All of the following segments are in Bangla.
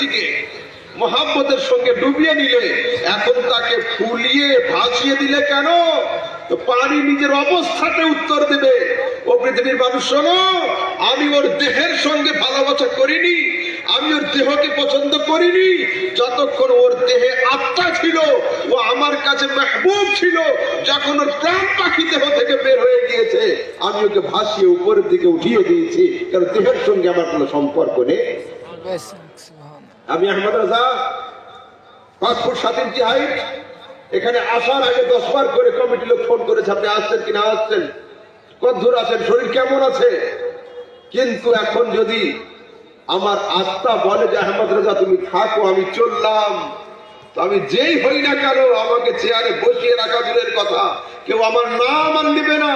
দিকে মোহাম্মদের সঙ্গে ডুবিয়ে নিলে, এখন তাকে ফুলিয়ে ভাসিয়ে দিলে কেন? পানি নিজের অবস্থাতে উত্তর দেবে। ও পৃথিবীর মানুষ, শোনো, আমি ওর দেহের সঙ্গে ভালোবাসা করিনি, আমি ওর দেহকে পছন্দ করিনি। যতক্ষণ ওর দেহে আত্মা ছিল, ও আমার কাছে মেহবুব ছিল, যখন ওর প্রাণ পাখি দেহ থেকে বের হয়ে গিয়েছে, আমি ওকে ভাসিয়ে উপরের দিকে উঠিয়ে দিয়েছি, কারণ দেহের সঙ্গে আমার কোনো সম্পর্ক নেই। আমি আহমদ রাজা পাঁচ ফুট সাত ইঞ্চি হাইট এখানে আসার আগে দশ বার করে কমিটি লোক ফোন করেছে, আপনি আসছেন কিনা আসছেন? কত দূর আছেন? শরীর কেমন আছে? কিন্তু এখন যদি আমার আত্মা বলে যে আহমদ রাজা, তুমি থাকো, আমি চললাম। আমি যেই হই না কেন, আমাকে চেয়ারে বসিয়ে রাখা দূরের কথা। কেউ আমার নাম আর নিবে না।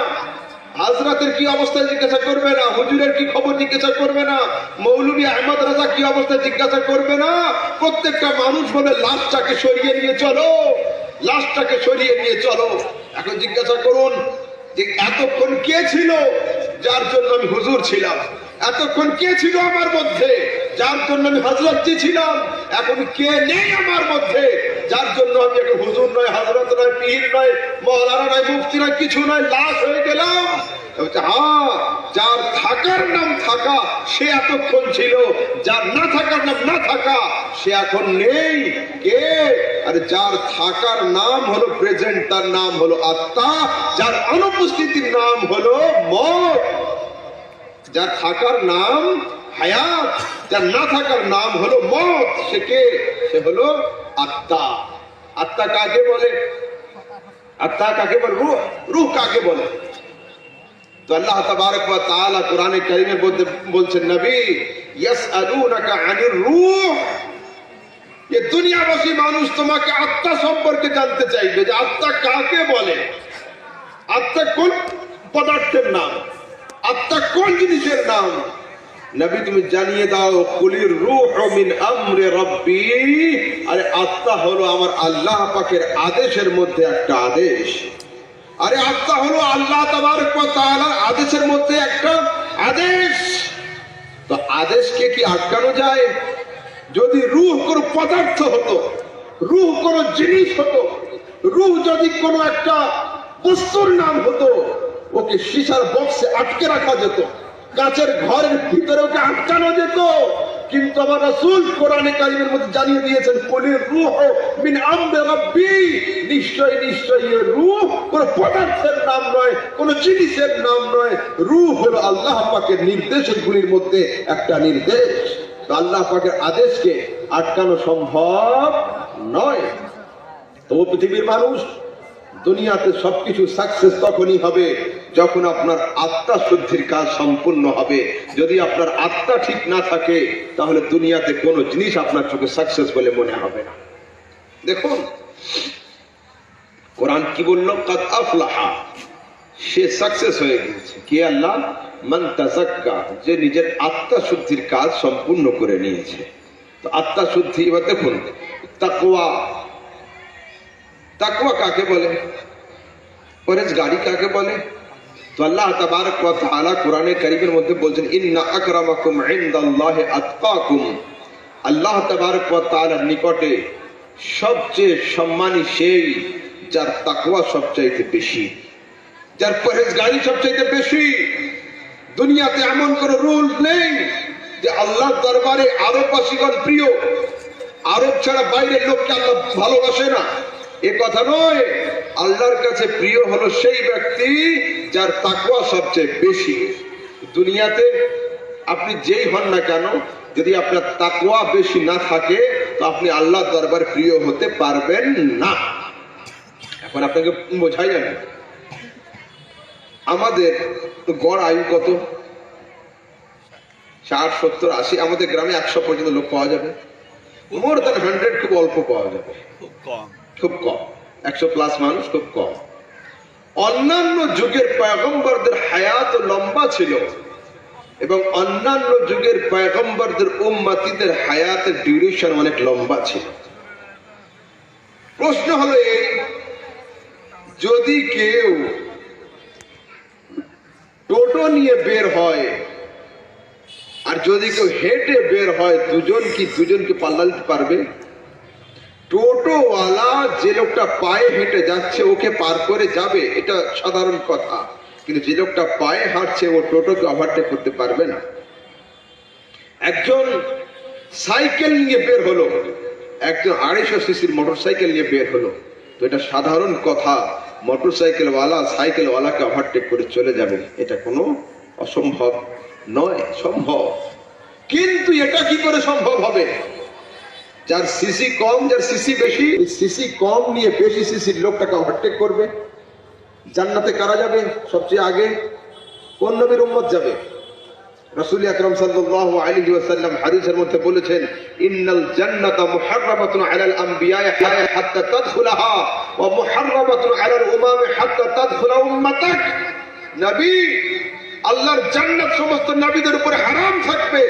হাজরাতের কি অবস্থায় জিজ্ঞাসা করবে না? হুজুরের কি খবর জিজ্ঞাসা করবে না? মৌলুবী আহমদ রাজা কি অবস্থায় জিজ্ঞাসা করবে না? প্রত্যেকটা মানুষ বলে, লাশটাকে সরিয়ে নিয়ে চলো, লাশটাকে সরিয়ে নিয়ে চলো। এখন জিজ্ঞাসা করুন যে, এতক্ষণ কে ছিল যার জন্য আমি হুজুর ছিলাম? এতক্ষণ কে ছিল আমার মধ্যে? যার জন্য আমি হজরতজি ছিলাম। এখন কে নেই আমার মধ্যে? যার জন্য আমি এখন হুজুর নয় হজরত নয়, পীর নয় মৌলানা নয়, মুফতি নয়, কিছু নয়, লাশ হয়ে গেলাম। হ্যাঁ যার থাকার নাম থাকা, সে এতক্ষণ ছিল। যার না থাকার নাম না থাকা, সে এখন নেই। কে? আর যার থাকার নাম হলো প্রেজেন্ট তার নাম হলো আত্মা। যার অনুপস্থিতির নাম হলো মত। যার থাকার নাম হায়াত, যার না থাকার নাম হলো মত, সে কে? সে হলো আত্মা। আত্মা কাকে বলে? আত্মা কাকে বলে? রুহ রুহ কাকে বলে? তো আল্লাহ তাবারক ওয়া তাআলা কোরআনে মধ্যে বলছেন, নবী, ইয়াসআলুনাকা আনির রূহ। এ দুনিয়াবাসী মানুষ তোমাকে আত্মা সম্পর্কে জানতে চাইবে যে আত্মা কাকে বলে? আত্মা কোন পদার্থের নাম? আত্মা কোন জিনিসের নাম নবী তুমি জানিয়ে দাও কুলির রূহ মিন আমরে রব্বি আরে আত্মা হলো আমার আল্লাহ পাকের আদেশের মধ্যে একটা আদেশ আরে আত্মা হলো আল্লাহ তাআলার আদেশের মধ্যে একটা আদেশ তো আদেশকে কি আটকানো যায়? যদি রুহ কোনো পদার্থ হতো, রুহ কোনো জিনিস হতো, রুহ যদি কোনো একটা বস্তুর নাম হতো ওকে সীসার বক্সে আটকে রাখা যেত। কাঁচের ঘরের ভিতরে ওকে আটকানো যেত। কিন্তু আমার রাসূল কোরআনে কারিমের মধ্যে জানিয়ে দিয়েছেন, কলির রূহ মিন আমরে রাব্বি। নিশ্চয় নিশ্চয় এ রূহ কোন পদার্থের নাম নয়, কোন জিনিসের নাম নয়। রূহ হলো আল্লাহ পাকের নির্দেশগুলির মধ্যে একটা নির্দেশ। তো আল্লাহ পাকের আদেশকে আটকানো সম্ভব নয়। তবু পৃথিবীর মানুষ দুনিয়াতে সবকিছু সাকসেস তখনই হবে। যখন আপনার আত্মা শুদ্ধির কাজ সম্পূর্ণ হবে, যদি আপনার আত্মা ঠিক না থাকে, তাহলে দুনিয়াতে কোনো জিনিস আপনার চোখে সাকসেস বলে মনে হবে না। দেখুন, কোরআন কি বলল? কাদ আফলাহা। সে সাকসেস হয়ে গিয়েছে। কে আল্লাহ? মান তাজাক্কা যে নিজের আত্মা শুদ্ধির কাজ সম্পূর্ণ করে নিয়েছে। তো আত্মা শুদ্ধি, এবার দেখুন, তাকওয়া। তাকওয়া কাকে বলে? পরেজগারি কাকে বলে? তো আল্লাহ তাবারক ওয়া তাআলা কোরআনে কারীমের মধ্যে বলছেন, ইন্না আকরামাকুম ইনদাল্লাহি আতকাকুম। আল্লাহ তাবারক ওয়া তাআলার নিকটে সবচেয়ে সম্মানী সেই যার তাকওয়া সবচাইতে বেশি, যার পরেজগারি সবচাইতে বেশি। দুনিয়াতে এমন কোন রুল নেই যে আল্লাহর দরবারে আরববাসীগণ প্রিয়। আরব ছাড়া বাইরের লোককে আল্লাহ ভালোবাসে না। এ কথা নয়, আল্লাহর কাছে প্রিয় হলো সেই ব্যক্তি যার তাকওয়া সবচেয়ে বেশি। দুনিয়াতে আপনি যেই হন না কেন, যদি আপনার তাকুয়া বেশি না থাকে, তো আপনি আল্লাহর দরবার প্রিয় হতে পারবেন না। এখন আপনাকে বোঝাই যাবে আমাদের গড় আয়ু কত? ষাট, সত্তর, আশি, আমাদের গ্রামে একশো পর্যন্ত লোক পাওয়া যাবে। মোর দ্যান হান্ড্রেড খুব অল্প পাওয়া যাবে। খুব কম। খুব কম। একশো প্লাস মানুষ খুব কম। অন্যান্য যুগের পয়গম্বরদের হায়াত লম্বা ছিল এবং অন্যান্য যুগের পয়গম্বরদের উম্মাতিদের হায়াতের ডিউরেশন অনেক লম্বা ছিল। প্রশ্ন হলো এই, যদি কেউ টোটো নিয়ে বের হয় আর যদি কেউ হেঁটে বের হয়, দুজন কি দুজনকে পাল্লা দিতে পারবে? টোটোওয়ালা যে লোকটা পায়ে হেঁটে যাচ্ছে, ওকে পার করে যাবে, এটা সাধারণ কথা। কিন্তু যে লোকটা পায়ে হাঁটছে, ও টোটোকে ওভারটেক করতে পারবে না। একজন সাইকেল নিয়ে বের হলো। একজন আড়াইশো সিসির মোটর সাইকেল নিয়ে বের হলো। তো এটা সাধারণ কথা। মোটর সাইকেলওয়ালা সাইকেলওয়ালাকে ওভারটেক করে চলে যাবে। এটা কোনো অসম্ভব নয়, সম্ভব। কিন্তু এটা কি করে সম্ভব হবে? যার সিসি কম, যার সিসি বেশি সিসি কম নিয়ে বেশি সিসির লোকটাকে ওভারটেক করবে। জান্নাতে কারা যাবে? সবচেয়ে আগে কোন নবীর উম্মত যাবে? রাসূল আকরাম সাল্লাল্লাহু আলাইহি ওয়াসাল্লাম হাদিসের মধ্যে বলেছেন, ইন্নাল জান্নাতা মুহাররামাতুন আলাল আমবিয়া হাত্তা তাদখুলাহা ওয়া মুহাররামাতুন আলাল উমামি হাত্তা তাদখুলা উম্মাতাক। নবী, আল্লাহর জান্নাত সমস্ত নবীদের উপরে হারাম থাকবে।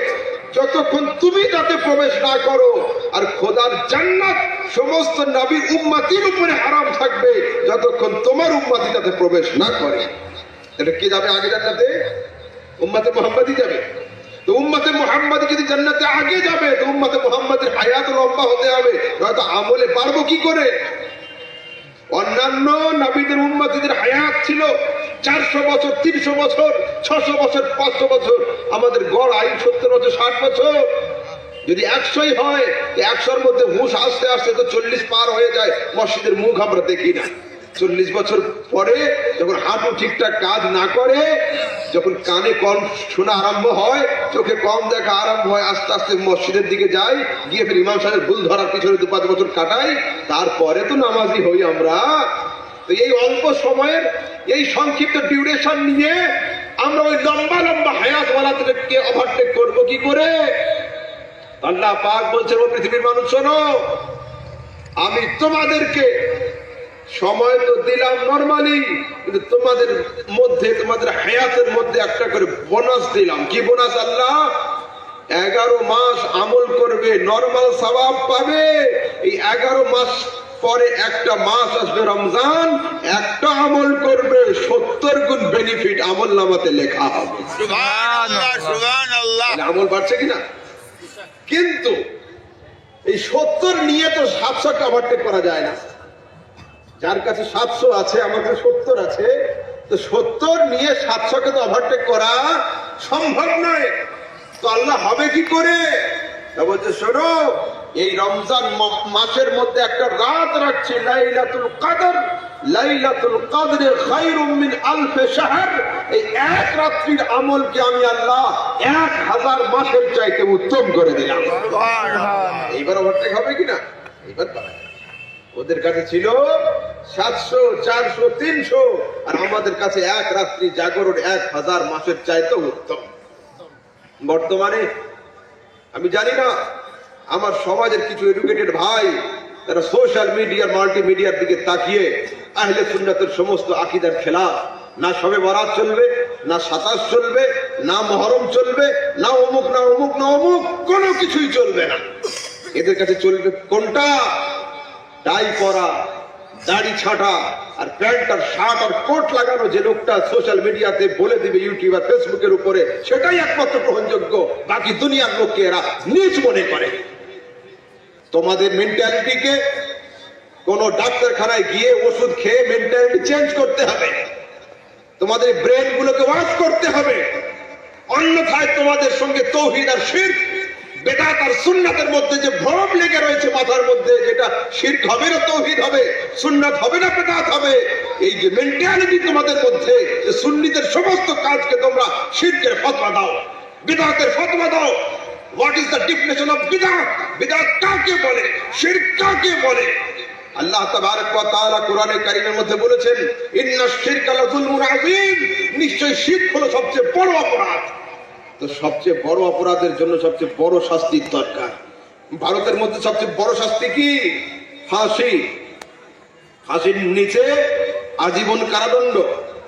যতক্ষণ তুমি তাতে প্রবেশ না করো, আর খোদার জান্নাত সমস্ত নবীর উম্মাতির উপরে হারাম থাকবে, যতক্ষণ তোমার উম্মাতি তাতে প্রবেশ না করে। এটা কে যাবে আগে জান্নাতে? উম্মাতে মোহাম্মদই যাবে। তো উম্মাতে মোহাম্মদ যদি জান্নাতে আগে যাবে, তো উম্মাতে মোহাম্মদের হায়াত লম্বা হতে হবে। নয়তো আমলে পারব কি করে? অন্যান্য নবীদের উন্মাদীদের হায়াত ছিল চারশো বছর, তিনশো বছর, ছশো বছর, পাঁচশো বছর। আমাদের গড় আয়ু সত্তর বছর, ষাট বছর। যদি একশোই হয় একশোর মধ্যে হুঁশ আসতে আসতে তো চল্লিশ পার হয়ে যায়। মসজিদের মুখ আমরা দেখি না। চল্লিশ বছর পরে যখন হাঁটু ঠিকঠাক কাজ না করে, যখন কানে কম শোনা আরম্ভ হয়, চোখে কম দেখা আরম্ভ হয়, আস্তে আস্তে মসজিদের দিকে যাই, গিয়ে ফের ইমাম সাহেবের ভুল ধরার পিছনে দু পাঁচ বছর কাটাই, তারপরে তো নামাজি হই আমরা। তো এই অল্প সময়ের এই সংক্ষিপ্ত ডিউরেশন নিয়ে আমরা ওই লম্বা লম্বা হায়াতওয়ালাদেরকে ওভারটেক করব কি করে? আল্লাহ পাক বলছেন, ও পৃথিবীর মানুষ, শোনো, আমি তোমাদেরকে সময় তো দিলাম নর্মালি কিন্তু তোমাদের মধ্যে তোমাদের হায়াতের মধ্যে একটা করে বোনাস দিলাম। কি বোনাস আল্লাহ? এগারো মাস আমল করবে নর্মাল সবাব পাবে। এই এগারো মাস পরে একটা মাস আসবে রমজান একটা আমল করবে সত্তর গুণ বেনিফিট আমল নামাতে লেখা হবে। আমল বাড়ছে কিনা? কিন্তু এই সত্তর নিয়ে তো সাতশোকে ওভারটেক করা যায় না। যার কাছে সাতশো আছে আমার কাছে সত্তর আছে তো সত্তর নিয়ে সাতশোকে তো ওভারটেক করা সম্ভব নয়। তো আল্লাহ হবে কি করে? বলছে শোনো এই রমজান মাসের মধ্যে একটা রাত রাখছে লাইলাতুল কাদর। লাইলাতুল কাদরে খায়রুম মিন আলফে শাহর। এই এক রাত্রির আমলকে আমি আল্লাহ এক হাজার মাসের চাইতে উত্তম করে দিলাম। এইবার ওভারটেক হবে কিনা? এইবার পারা। ওদের কাছে ছিল সাতশো, চারশো, তিনশো। আর আমাদের কাছে এক রাত্রি জাগরণ এক হাজার মাসের চাইতে উত্তম। বর্তমানে, আমি জানি না, আমার সমাজের কিছু এডুকেটেড ভাই, তারা সোশ্যাল মিডিয়ার মাল্টিমিডিয়ার দিকে তাকিয়ে আহলে সুন্নাতের সমস্ত আকিদার খেলা না সবে বরাত চলবে, না সাতাশ চলবে, না মহরম চলবে, না অমুক না অমুক না অমুক, কোনো কিছুই চলবে না। এদের কাছে চলবে কোনটা? টাই পরা, দাড়ি ছাটা আর প্যান্ট আর শার্ট আর কোট লাগানো যে লোকটা সোশ্যাল মিডিয়াতে বলে দিবে ইউটিউব আর ফেসবুকের উপরে, সেটাই একমাত্র গ্রহণযোগ্য। বাকি দুনিয়ার লোককে এরা নিজ মনে করে। তোমাদের মেন্টালিটিকে কোন ডাক্তারখানায় গিয়ে ওষুধ খেয়ে মেন্টালিটি চেঞ্জ করতে হবে। তোমাদের ব্রেন গুলোকে ওয়াশ করতে হবে। অন্যথায় তোমাদের সঙ্গে তৌহিদ আর শির্ক বেদাত আর সুন্নাতের মধ্যে যে ভ্রম লেগে রয়েছে মাথার মধ্যে, যেটা শির্ক হবে না, তৌহিদ হবে, সুন্নাত হবে না, বেদাত হবে, এই যে মেন্টালিটি তোমাদের মধ্যে, যে সুন্নিদের সমস্ত কাজকে তোমরা শির্কের ফতোয়া দাও, বিদাতের ফতোয়া দাও। What is the definition of বিদাত? বিদাত কাকে বলে? শির্ক কাকে বলে? আল্লাহ তাবারক ওয়া তাআলা কোরআনে কারীমের মধ্যে বলেছেন ইন্নাশ শিরকা লাযুলমুন আযীম। নিশ্চয় শিরক হলো সবচেয়ে বড় অপরাধ। তো সবচেয়ে বড় অপরাধের জন্য সবচেয়ে বড় শাস্তির দরকার। ভারতের মধ্যে সবচেয়ে বড় শাস্তি কি? ফাঁসি। ফাঁসির নিচে আজীবন কারাদণ্ড,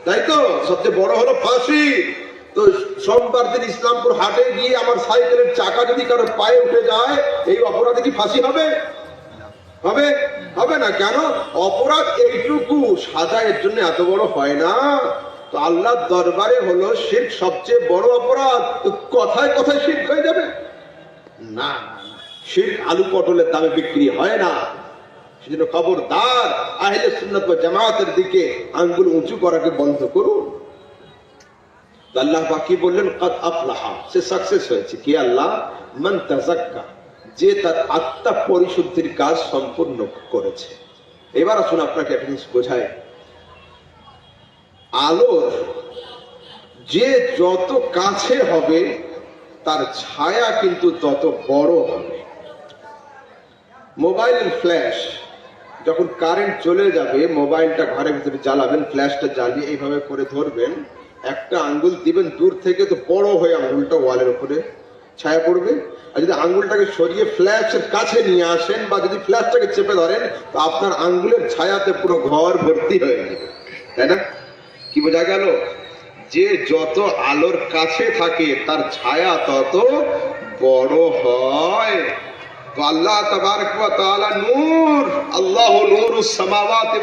তাই তো? সবচেয়ে বড় হলো ফাঁসি। তো সোমবার দিন ইসলামপুর হাটে গিয়ে আমার সাইকেলের চাকা যদি কারও পায়ে উঠে যায়, এই অপরাধে কি ফাঁসি হবে? হবে? হবে না। কেন? অপরাধ এইটুকু সাজা এর জন্য এত বড় হয় না। তো আল্লাহর দরবারে হলো শির্ক সবচেয়ে বড় অপরাধ। কথায় কথায় শির্ক হয়ে যাবে? না শির্ক আলু পটলের দামে বিক্রি হয় না। সেজন্য খবরদার আহলে সুন্নাত জামাতের দিকে আঙ্গুল উঁচু করাকে বন্ধ করুন। আল্লাহ বাকি বললেন? কদ আফলাহা। সে সাকসেস হয়েছে। কি আল্লাহ? মান তাজাক্কা যে তার আত্মা পরিশুদ্ধির কাজ সম্পূর্ণ করেছে। এবার আসুন আপনাকে বোঝায় আলোর যে যত কাছে হবে, তার ছায়া কিন্তু তত বড় হবে। মোবাইলের ফ্ল্যাশ, যখন কারেন্ট চলে যাবে, মোবাইলটা ঘরের ভিতরে জ্বালাবেন, ফ্ল্যাশটা জ্বালিয়ে এইভাবে করে ধরবেন, একটা আঙ্গুল দিবেন দূর থেকে তো বড় হয়ে আঙ্গুলটা ওয়ালের উপরে ছায়া পড়বে। আর যদি আঙ্গুলটাকে সরিয়ে ফ্ল্যাশের কাছে নিয়ে আসেন বা যদি ফ্ল্যাশটাকে চেপে ধরেন, তো আপনার আঙ্গুলের ছায়াতে পুরো ঘর ভর্তি হয়ে যাবে। তাই না? কি বোঝা গেল? যে যত আলোর কাছে থাকে, তার ছায়া তত বড় হয়। তো আল্লাহ তাআলা নূর, আল্লাহু নূরুস সামাওয়াতি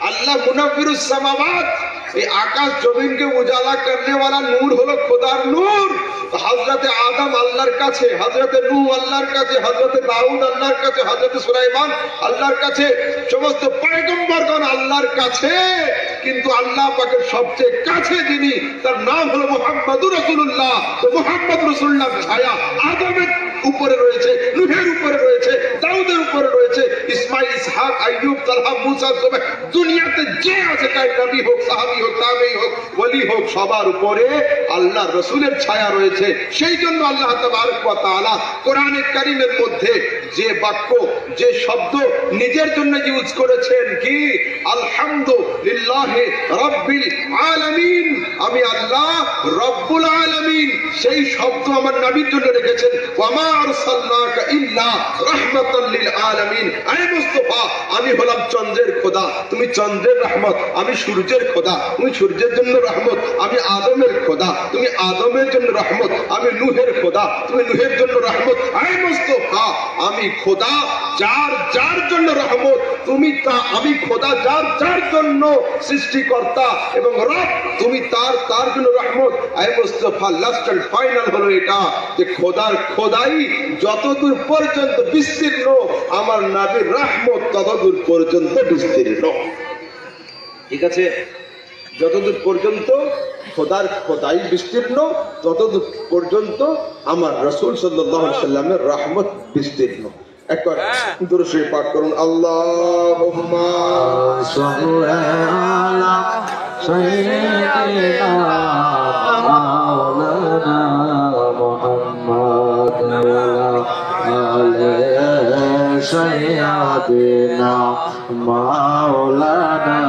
আল্লাহ মুনাফিরুস সামাওয়াত। এই আকাশ জমিনকে উজালা করনে वाला নূর হলো খোদার নূর। তো হযরতে আদম আল্লাহর কাছে, হযরতে নূহ আল্লাহর কাছে, হযরতে দাউদ আল্লাহর কাছে, হযরতে সুলাইমান আল্লাহর কাছে, সমস্ত পয়গম্বরগণ আল্লাহর কাছে। কিন্তু আল্লাহ পাকের সবচেয়ে কাছে যিনি, তার নাম হলো মুহাম্মাদুর রাসূলুল্লাহ। তো মুহাম্মদ রাসূলুল্লাহ ছায়া আদমের উপরে রয়েছে, নুহের উপরে রয়েছে দাউদের রয়েছে ইসহাক, আইয়ুব, তালহা, মুসা দুনিয়াতে যে আছে তাই নবী হোক হোক হোক ওলি হোক, সবার উপরে আল্লাহ রসুলের ছায়া রয়েছে। সেই জন্য আল্লাহ তাবারক ওয়া তাআলা কোরআনে কারীমের মধ্যে যে বাক্য, যে শব্দ নিজের জন্য ইউজ করেছেন কি? আমি আল্লাহ রব্বুল সেই শব্দ আমার জন্য রেখেছেন। আমি হলাম চন্দ্রের খোদা। তুমি চন্দ্রের রহমত, আমি সূর্যের খোদা। তুমি সূর্যের জন্য রহমত, আমি আদমের খোদা। তুমি আদমের জন্য রহমত, আমি নূহের খোদা। তুমি নূহের জন্য রহমত। আমি খোদা যার যার জন্য রহমত। তুমি তা, আমি খোদা যার যার জন্য সৃষ্টিকর্তা এবং রব, তুমি তার তার জন্য রহমত। আয় মুস্তফা লাস্ট এন্ড ফাইনাল হলো এটা যে খোদার খোদাই যতদূর পর্যন্ত বিস্তীর্ণ, আমার নাবির রহমত ততদূর পর্যন্ত বিস্তীর্ণ। ঠিক আছে? যতদূর পর্যন্ত খোদার খোদাই বিস্তীর্ণ, ততদূর পর্যন্ত আমার রসুল সাল্লাহ সাল্লামের রহমত বিস্তীর্ণ। একবার দুরুশরী পাঠ করুন আল্লাহ صل على سيدنا مولانا محمد وعلى آل سيدنا مولانا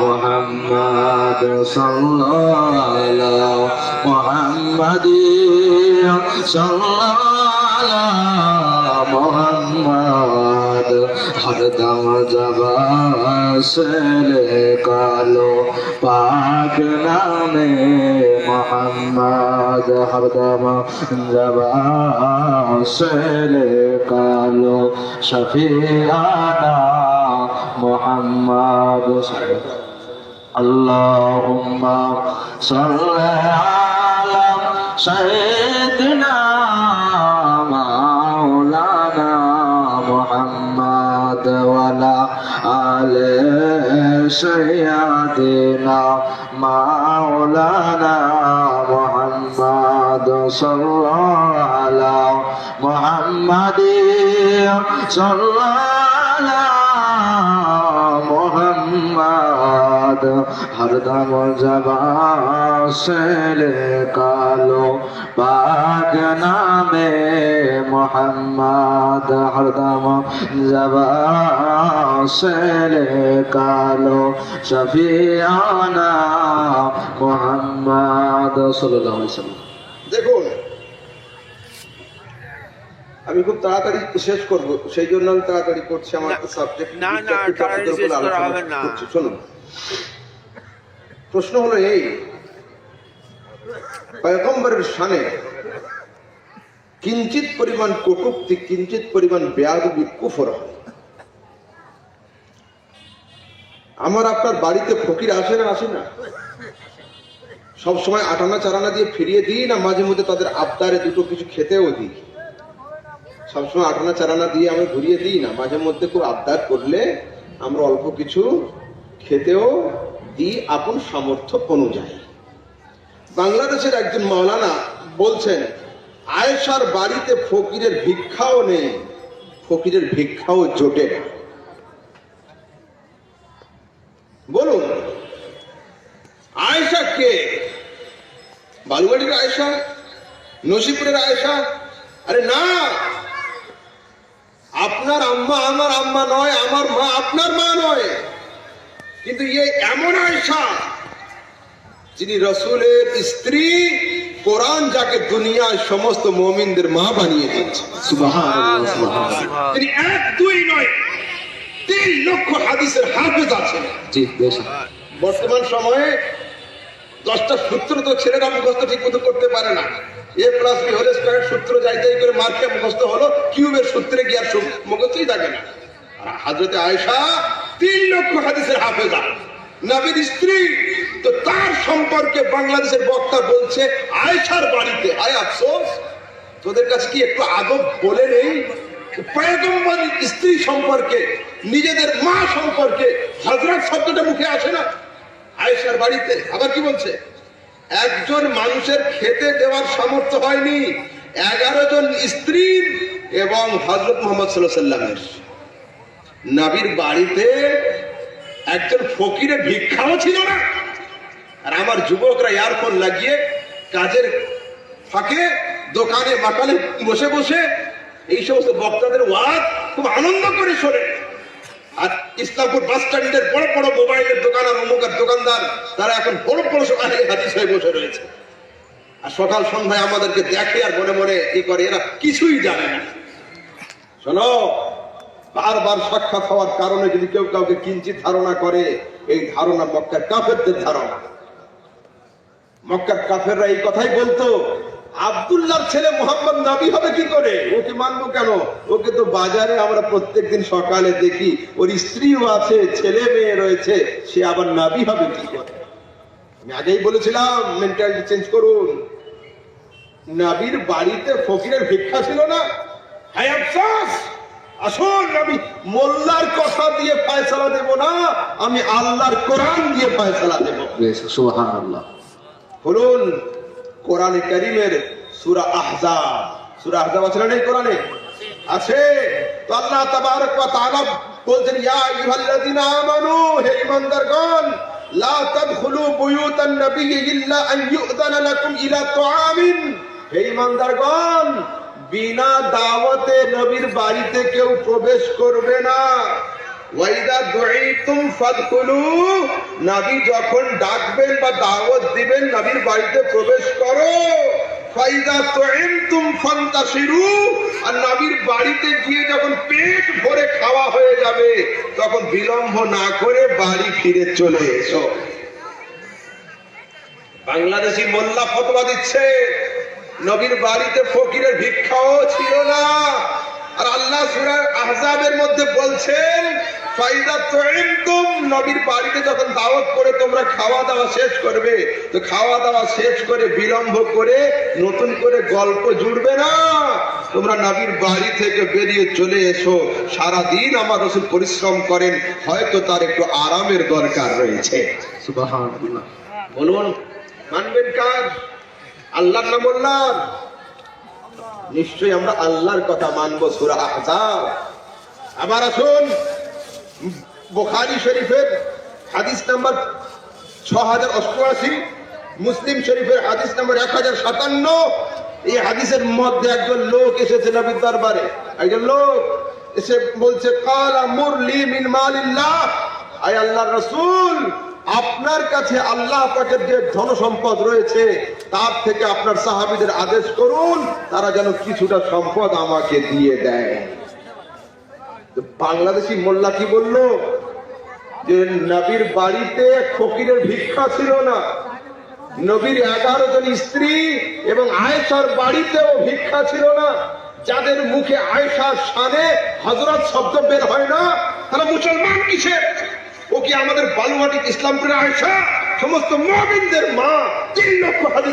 محمد صلى على محمد صلى على মোহাম্মদ, হরদম জবাসলে কালো পাক নামে মোহাম্মদ, হরদম জবাসলে কালো শফিয়ানা মোহাম্মদ اللهم صل على سيدنا سيدنا مولانا محمد صلى على محمد صلى على হরদম জবাসেল কালো পাক নামে মোহাম্মদ হরদম জবাসেল কালো শফিয়ানা মোহাম্মদ সাল্লাল্লাহু আলাইহি দেখুন আমি খুব তাড়াতাড়ি শেষ করব সেই জন্য আমি তাড়াতাড়ি করছি আমার সাবজেক্ট না না শুনুন প্রশ্ন হলো এই, পয়গম্বরের শানে কিঞ্চিত পরিমাণ কটুক্তি, কিঞ্চিত পরিমাণ বেয়াদবি কুফর আমার আপনার বাড়িতে ফকির আসে না আসে না? সব সময় আটানা চারানা দিয়ে ফিরিয়ে দিই না, মাঝে মধ্যে তাদের আবদারে দুটো কিছু খেতেও দিই? সবসময় আটানা চারানা দিয়ে আমি ঘুরিয়ে দিই না, মাঝে মধ্যে খুব আবদার করলে আমরা অল্প কিছু খেতেও দিই আপন সামর্থ্য অনুযায়ী। বাংলাদেশের একজন মাওলানা বলছেন, আয়েশার বাড়িতে ফকিরের ভিক্ষাও নেই, ফকিরের ভিক্ষাও জোটে না। বলুন, আয়েশা কে? বালুবাড়ির আয়েশা? নসিপুরের আয়েশা? আরে না! আপনার আম্মা আমার আম্মা নয়, আমার মা আপনার মা নয়। কিন্তু ইয়ে এমন আয়েশা যিনি রসুলের স্ত্রী কোরআন যাকে দুনিয়ার সমস্ত মমিনদের মা বানিয়ে দিয়েছে। তিনি এক দুই নয় তিন লক্ষ হাদিসের হাফেজ আছেন। বর্তমান সময়ে দশটা সূত্র তো ছেলেরা মুখস্থ ঠিক মতো করতে পারে না। এ প্লাস বি হলে স্কয়ার সূত্র যাইতেই করে মার্কে মুখস্থ হলো কিউবের সূত্রে আর মুখস্থই থাকে না। আর হাজরতে আয়েশা তিন লক্ষ হাদিসের হাফেজা। নবীর স্ত্রী, তো তার সম্পর্কে বাংলাদেশের বক্তা বলছে, আয়েশার বাড়িতে। আয় আফসোস, তোদের কাছে কি একটু আদব বলে নেই? পয়গম্বর স্ত্রী সম্পর্কে, নিজেদের মা সম্পর্কে হজরত শব্দটা মুখে আসে না? আয়েশার বাড়িতে, আবার কি বলছে? একজন মানুষের খেতে দেওয়ার সামর্থ্য হয়নি, এগারো জন স্ত্রীর এবং হজরত মোহাম্মদ সাল্লাহ সাল্লামের নাবির বাড়িতে একজন ফকিরের ভিক্ষাও ছিল না। আর আমার যুবকরা ইয়ারফোন লাগিয়ে কাজের ফাঁকে দোকানে মাকালে বসে বসে এই সমস্ত বক্তাদের ওয়াজ খুব আনন্দ করে শোনে। আর ইসলামপুর বাস স্ট্যান্ডের বড় বড় মোবাইলের দোকান আর অমুকের দোকানদার, তারা এখন বড় বড় সকালে হাদিস হয়ে বসে রয়েছে। আর সকাল সন্ধ্যায় আমাদেরকে দেখে আর মনে মনে কি করে, এরা কিছুই জানে না। শোনো বারবার সাক্ষাৎ হওয়ার কারণে যদি কেউ কাউকে কিঞ্চিত ধারণা করে, এই ধারণা মক্কার কাফেরদের ধারণা। মক্কার কাফেররা এই কথাই বলতো, আব্দুল্লাহর ছেলে মোহাম্মদ নবী হবে কি করে? ওকে মানবো কেন? ওকে তো বাজারে আমরা প্রত্যেকদিন সকালে দেখি, ওর স্ত্রীও আছে, ছেলে মেয়ে রয়েছে, সে আবার নাবি হবে কি করে? আমি আগেই বলেছিলাম মেন্টালিটি চেঞ্জ করুন। নাবির বাড়িতে ফকিরের ভিক্ষা ছিল না। হায় আসুন আমি মোল্লার কথা দিয়ে পায়সালা দেব না আমি আল্লাহর কোরআন দিয়ে পায়সালা দেব। সুবহানাল্লাহ। বলুন কোরআনে করিমের সুরা আহজাব। সুরা আহজাব আছে না নেই কোরআনে? আছে। তো আল্লাহ তাবারক ওয়া তাআলা বলছেন ইয়া আইয়ুহাল্লাযিনা আমানু হে ঈমানদারগণ লা তাদখুলু বুয়ুতান নবী ইল্লা আন ইউযানা লাকুম ইলা তুআমিন। হে ঈমানদারগণ বিনা দাওয়াতে নবীর বাড়িতে কেউ প্রবেশ করবে না। নবী যখন ডাকবেন বা দাওয়াত দিবেন, নবীর বাড়িতে প্রবেশ করো। আর নবীর বাড়িতে গিয়ে যখন পেট ভরে খাওয়া হয়ে যাবে, তখন বিলম্ব না করে বাড়ি ফিরে চলে এসো। বাংলাদেশি মোল্লা ফতোয়া দিচ্ছে। নবীর বাড়িতে ফকিরের ভিক্ষাও ছিল না। আর আল্লাহ সূরা আহজাবের মধ্যে বলছেন, ফাইদা তুইমতুম নবীর বাড়িতে যখন দাওয়াত করে তোমরা খাওয়া দাওয়া শেষ করবে, তো খাওয়া দাওয়া শেষ করে বিলম্ব করে নতুন করে গল্প জুড়বে না। তোমরা নবীর বাড়ি থেকে বেরিয়ে চলে এসো। সারা দিন আমার রসুল পরিশ্রম করেন, হয়তো তার একটু আরামের দরকার রয়েছে। বলুন, মানবেন কার? আল্লাহর নাম আল্লাহর নিশ্চয়ই আমরা আল্লাহর কথা মানবো, সুরা আহজাব। আবার আসুন, বোখারি শরীফের হাদিস নাম্বার ছ হাজার অষ্টআশি, মুসলিম শরীফের হাদিস নাম্বার এক হাজার সাতান্ন। এই হাদিসের মধ্যে একজন লোক এসেছে নবীর দরবারে। একজন লোক এসে বলছে, কালা মুরলি মিন মালিল্লাহ। আয় আল্লাহ রসুল আপনার কাছে আল্লাহ পাকের যে ধন সম্পদ রয়েছে, তার থেকে আপনার সাহাবীদের আদেশ করুন, তারা যেন কিছুটা সম্পদ আমাকে দিয়ে দেয়। বাংলাদেশি মোল্লা কি বলল? যে নবীর বাড়িতে ফকিরের ভিক্ষা ছিল না। নবীর এগারো জন স্ত্রী এবং আয়েশার বাড়িতেও ভিক্ষা ছিল না। যাদের মুখে আয়েশার সানে হজরত শব্দ বের হয় না, তারা মুসলমান কিসের? ও কি আমাদের বালুঘাটি ইসলামপুরে আয়সা সমস্ত মহাবিনদের মা তিন লক্ষ হাদিস